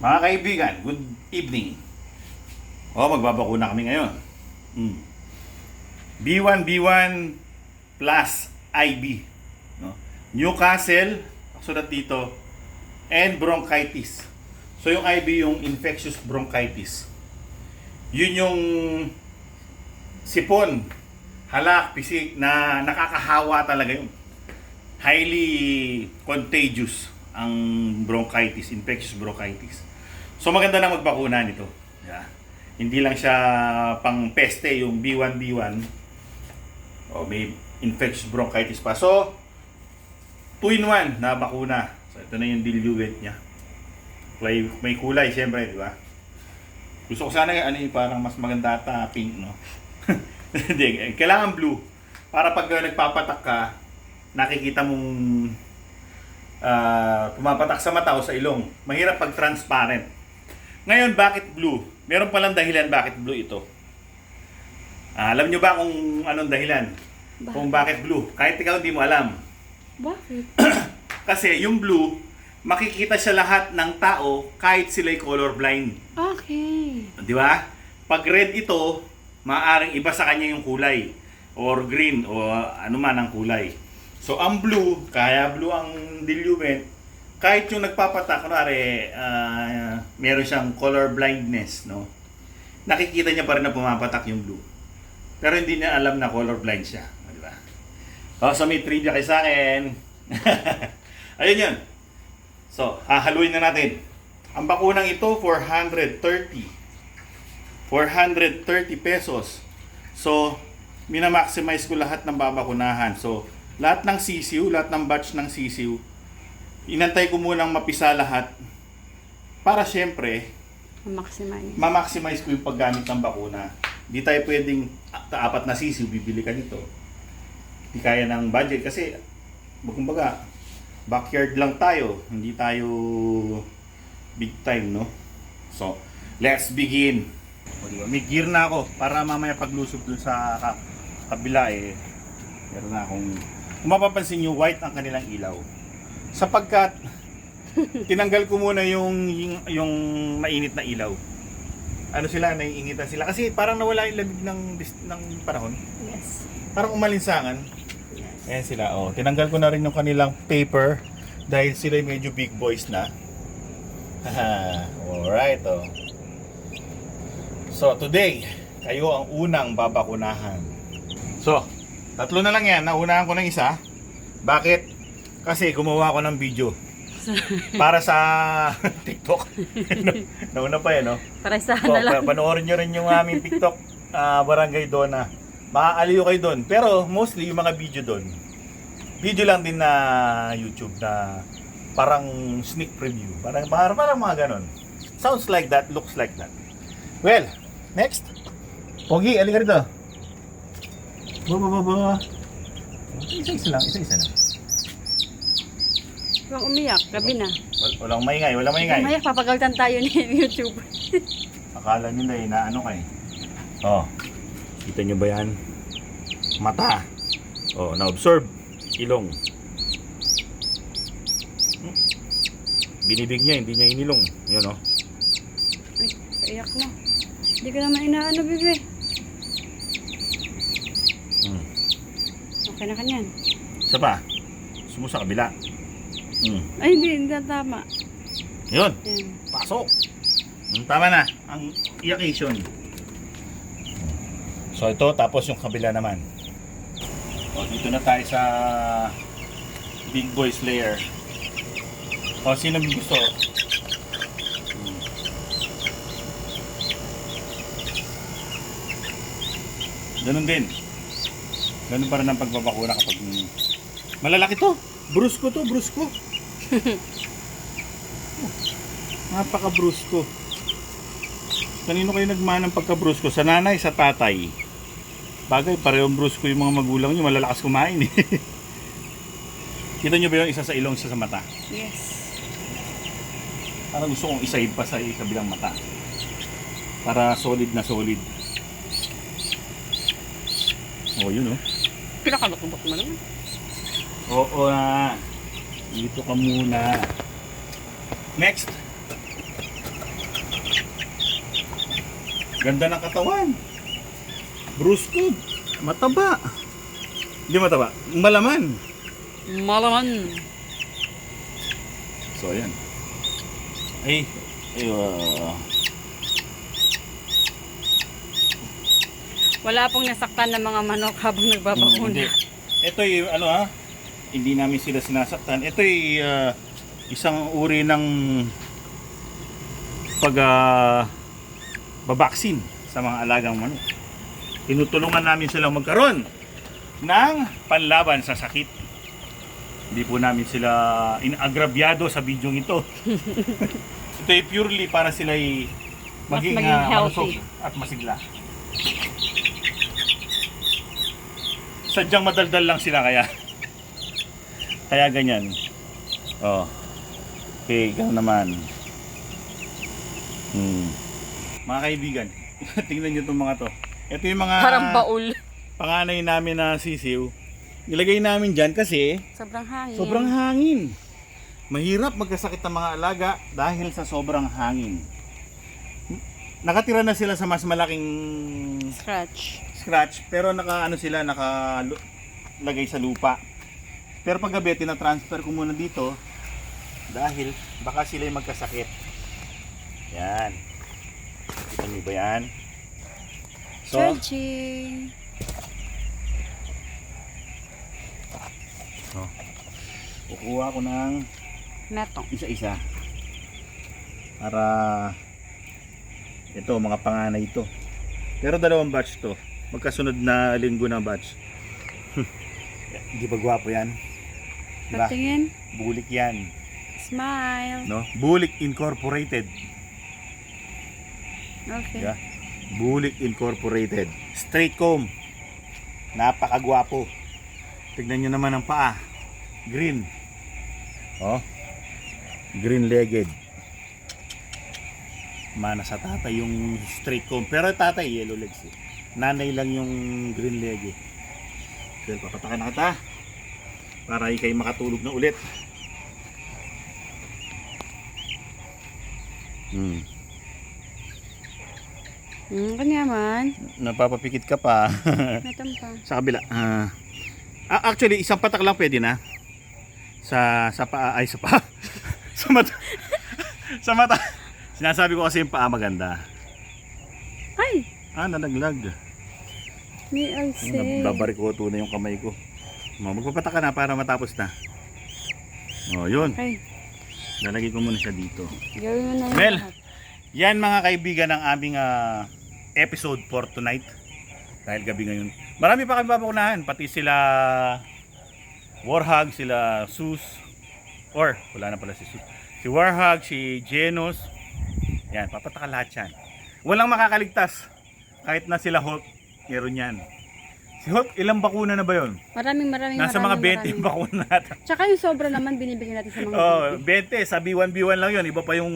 Mga kaibigan, good evening. O, magbabakuna kami ngayon. Mm. B1, B1 plus IB. No? Newcastle, sulat dito, and bronchitis. So yung IB yung infectious bronchitis. Yun yung sipon, halak, pisik na nakakahawa talaga yun. Highly contagious ang bronchitis, infectious bronchitis. So maganda lang magbakuna nito. Yeah. Hindi lang siya pang peste yung B1, B1. O may infectious bronchitis pa. So, 2 in 1 na bakuna. So ito na yung diluent niya. May, may kulay syempre, di ba? Gusto ko sana ano parang mas maganda ata pink, no? Hindi, kailangan blue. Para pag uh, nagpapatak ka, nakikita mong ah, pumapatak sa mata o sa ilong. Mahirap pag transparent. Ngayon, bakit blue? Meron palang dahilan bakit blue ito. Ah, alam nyo ba kung anong dahilan? Kung bakit blue? Kahit ikaw hindi mo alam. Bakit? Kasi yung blue, makikita siya lahat ng tao kahit sila'y colorblind. Okay. Di ba? Pag red ito, maaaring iba sa kanya yung kulay. Or green, o ano man ang kulay. So, ang blue, kaya blue ang diluent, kahit yung nagpapatak, kunwari, ah, meron siyang color blindness, no? Nakikita niya pa rin na pumapatak yung blue. Pero hindi niya alam na color blind siya. Di ba? Oh, so may trivia kay sa akin. Ayun yun. So, hahaluin na natin. Ang bakunang ito, 430. 430 pesos. So, minamaximize ko lahat ng babakunahan. So, lahat ng sisiw, lahat ng batch ng sisiw, inantay ko munang mapisa lahat para syempre, Maximize. ma-maximize ko yung paggamit ng bakuna. Hindi tayo pwedeng ah, apat na sisiw, bibili ka nito. Hindi kaya ng budget kasi, kumbaga, backyard lang tayo. Hindi tayo big time, no? So, let's begin. May gear na ako para mamaya paglusob dun sa ka- kabila eh. Meron na akong... Kung mapapansin nyo, white ang kanilang ilaw. Sapagkat, tinanggal ko muna yung, yung, yung mainit na ilaw. Ano sila, naiinitan sila. Kasi parang nawala yung lamig ng, ng panahon. Yes. Parang umalinsangan. Yes. Ayan sila, oh. Tinanggal ko na rin yung kanilang paper dahil sila medyo big boys na. Alright, oh. So, today, kayo ang unang babakunahan. So, tatlo na lang yan. Naunahan ko ng isa. Bakit? Kasi gumawa ako ng video. Para sa TikTok. Nauna pa yan, no? Paresahan So, na lang. pa- panoorin nyo rin yung aming TikTok ah, Barangay Dona. Maaaliw kayo doon. Pero mostly yung mga video doon. Video lang din na YouTube na parang sneak preview. Parang, parang, parang mga ganon. Sounds like that, looks like that. Well, next. Pogi, alin ka rito. Ba, ba, ba, ba. Isa-isa lang, isa-isa lang. Huwag umiyak. Gabi na. Wal- Walang maingay, walang maingay. Mamaya papagalitan tayo ni YouTube. Akala nila eh, na ano kay. Oh. Kita nyo ba yan? Mata. Oh, na-observe. Ilong. Hmm. Binibig niya, hindi niya inilong. Yun oh. Ay, kaiyak mo. Hindi ka naman inaano, bebe. Hmm. Okay na kanyan. Isa pa. Sumo sa kabila. Hmm. Ay, hindi. Hindi tama. Yun. Yan. Pasok. Hmm, tama na. Ang iacation. So ito, tapos yung kabila naman. O, dito na tayo sa Big Boys layer. O, sino gusto? Hmm. Ganun din. Ganun pa rin ang pagbabakuna kapag malalaki to. Brusko to, brusko. Napaka-brusko. Kanino kayo nagmana ng pagka-brusko? Sa nanay, sa tatay. Bagay, parehong brusko yung mga magulang nyo. Malalakas kumain eh. Kita nyo ba yung isa sa ilong, isa sa mata? Yes. Parang gusto kong isahid pa sa kabilang mata. Para solid na solid. Oh, yun oh. Pinakalakubot mo naman. Oo na. Dito ka muna. Next. Ganda ng katawan. Bruskod. Mataba. Hindi mataba. Malaman. Malaman. So, ayan. Ay, ay, uh, Wala pong nasaktan ng mga manok habang nagbabakuna. Hindi. Ito yung ano ha, hindi namin sila sinasaktan. Ito yung uh, isang uri ng pag uh, babaksin sa mga alagang manok. Tinutulungan namin silang magkaroon ng panlaban sa sakit. Hindi po namin sila inagrabyado sa bidyong ito. ito ay purely para sila ay Mas maging, maging ah, healthy. at masigla. Sadyang madaldal lang sila kaya. Kaya ganyan. Oh. Okay, ikaw naman. Hmm. Mga kaibigan, tingnan nyo itong mga to. Ito yung mga Parang baul. panganay namin na sisiw. Nilagay namin dyan kasi Sobrang hangin. sobrang hangin. Mahirap magkasakit ng mga alaga dahil sa sobrang hangin. Nakatira na sila sa mas malaking Scratch. scratch pero naka ano sila naka lagay sa lupa. Pero pag gabi tina-transfer ko muna dito dahil baka sila yung magkasakit. Yan. Kita niyo ba yan? So, Stretching. kukuha ko ng Metong. isa-isa. Para ito mga panganay ito. Pero dalawang batch to. Magkasunod na linggo na batch. Hindi ba gwapo yan? Diba? Patingin. Bulik yan. Smile. No? Bulik Incorporated. Okay. Yeah. Bulik Incorporated. Straight comb. Napakagwapo. Tignan nyo naman ang paa. Green. Oh. Green legged. Mana sa tatay yung straight comb. Pero tatay yellow legs eh. Nanay lang yung green legged. So, papatakan na kita. Para ikay makatulog na ulit. Hmm. Hmm, kanya man. Napapapikit ka pa. Metong pa. sa kabila. Ah, ah, actually, isang patak lang pwede na. Sa sa paa ay sa paa. sa mata. sa mata. Sinasabi ko kasi yung paa maganda. Ay! Ah, nalaglag. May Ay, alse. Nababarikoto na yung kamay ko. Oh, magpapatak ka na para matapos na. Oh, yun. Okay. Lalagay ko muna siya dito. Gawin mo na yung Mel. lahat. Yan mga kaibigan ng aming ah, episode for tonight. Dahil gabi ngayon. Marami pa kami papakunahan. Pati sila Warhog, sila Sus. Or, wala na pala si Sus. Si Warhog, si Genos. Yan, papataka lahat yan. Walang makakaligtas. Kahit na sila Hulk, meron yan. Si Hulk, ilang bakuna na ba yon? Maraming maraming Nasa mga maraming, 20 bakuna natin. Tsaka yung sobra naman binibigyan natin sa mga Oh, baby. 20 sa B1 B1 lang 'yon. Iba pa yung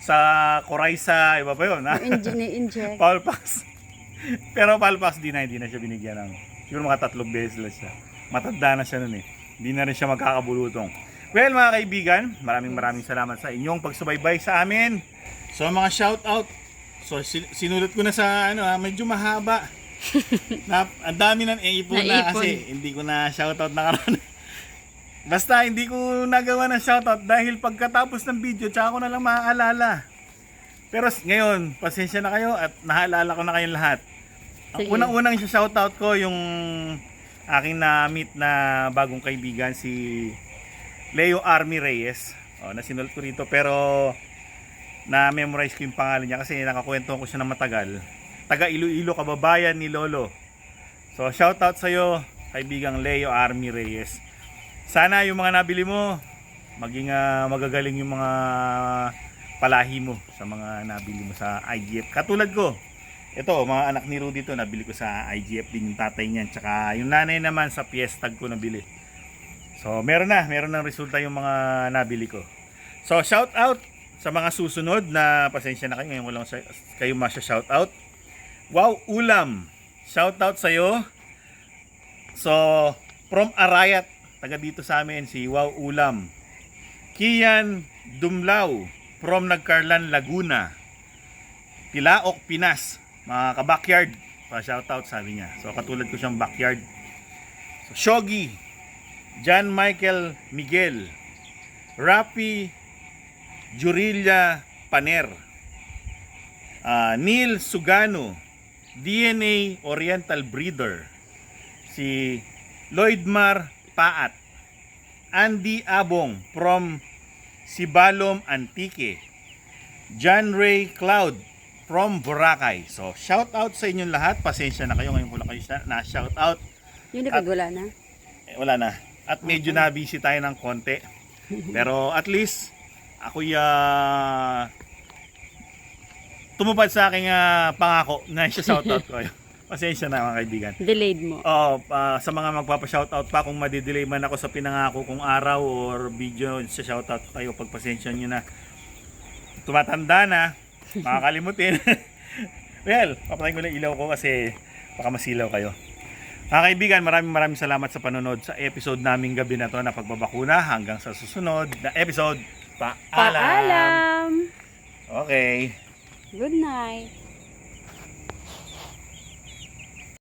sa Coraisa, iba pa 'yon. ha? Yung inje- inject. Palpax. Pero Palpax di na, hindi na siya binigyan ng siguro mga tatlong beses lang siya. Matanda na siya noon eh. Hindi na rin siya magkakabulutong. Well mga kaibigan, maraming maraming salamat sa inyong pagsubaybay sa amin. So mga shout out. So sin- sinulat ko na sa ano, medyo mahaba. Na, ang dami nang iipon na Naipon. kasi hindi ko na shout out na karon. Basta hindi ko nagawa ng shoutout dahil pagkatapos ng video tsaka ko na lang maaalala. Pero s- ngayon, pasensya na kayo at naalala ko na kayong lahat. Ang Sige. unang-unang shoutout ko yung aking na-meet na bagong kaibigan si Leo Army Reyes. O, nasinulat ko rito pero na-memorize ko yung pangalan niya kasi nakakwento ko siya ng matagal. Taga Iloilo, kababayan ni Lolo. So shoutout sa iyo, kaibigang Leo Army Reyes. Sana yung mga nabili mo, maging ah, magagaling yung mga palahi mo sa mga nabili mo sa IGF. Katulad ko, ito, mga anak ni Rudy to, nabili ko sa IGF din yung tatay niyan. Tsaka yung nanay naman sa Fiestag ko nabili. So, meron na, meron ng resulta yung mga nabili ko. So, shout out sa mga susunod na pasensya na kayo, ngayon walang sa- kayo masya shout out. Wow, ulam. Shout out sa iyo. So, from Arayat, taga dito sa amin, si Wow Ulam. Kian Dumlao, from Nagcarlan, Laguna. Tilaok, Pinas. Mga ka-backyard. Pa-shoutout sabi niya. So katulad ko siyang backyard. So, Shogi. John Michael Miguel. Rapi Jurilla Paner. Ah, Neil Sugano. DNA Oriental Breeder. Si Lloydmar Paat. Andy Abong from Sibalom Antique. John Ray Cloud from Boracay. So, shout out sa inyong lahat. Pasensya na kayo ngayon ko lang kayo na, shout out. Yung likod wala na. Eh, wala na. At medyo na busy tayo ng konti. Pero at least ako ya tumupad sa aking ah, pangako na shout out ko. Pasensya na mga kaibigan. Delayed mo. Oo, ah, sa mga magpapa-shoutout pa kung madidelay man ako sa pinangako kong araw or video sa shoutout kayo, pagpasensya nyo na. Tumatanda na, makakalimutin. well, papatayin ko na ilaw ko kasi baka masilaw kayo. Mga kaibigan, maraming maraming salamat sa panonood sa episode naming gabi na to na pagbabakuna hanggang sa susunod na episode. Paalam! Paalam! Okay. Good night.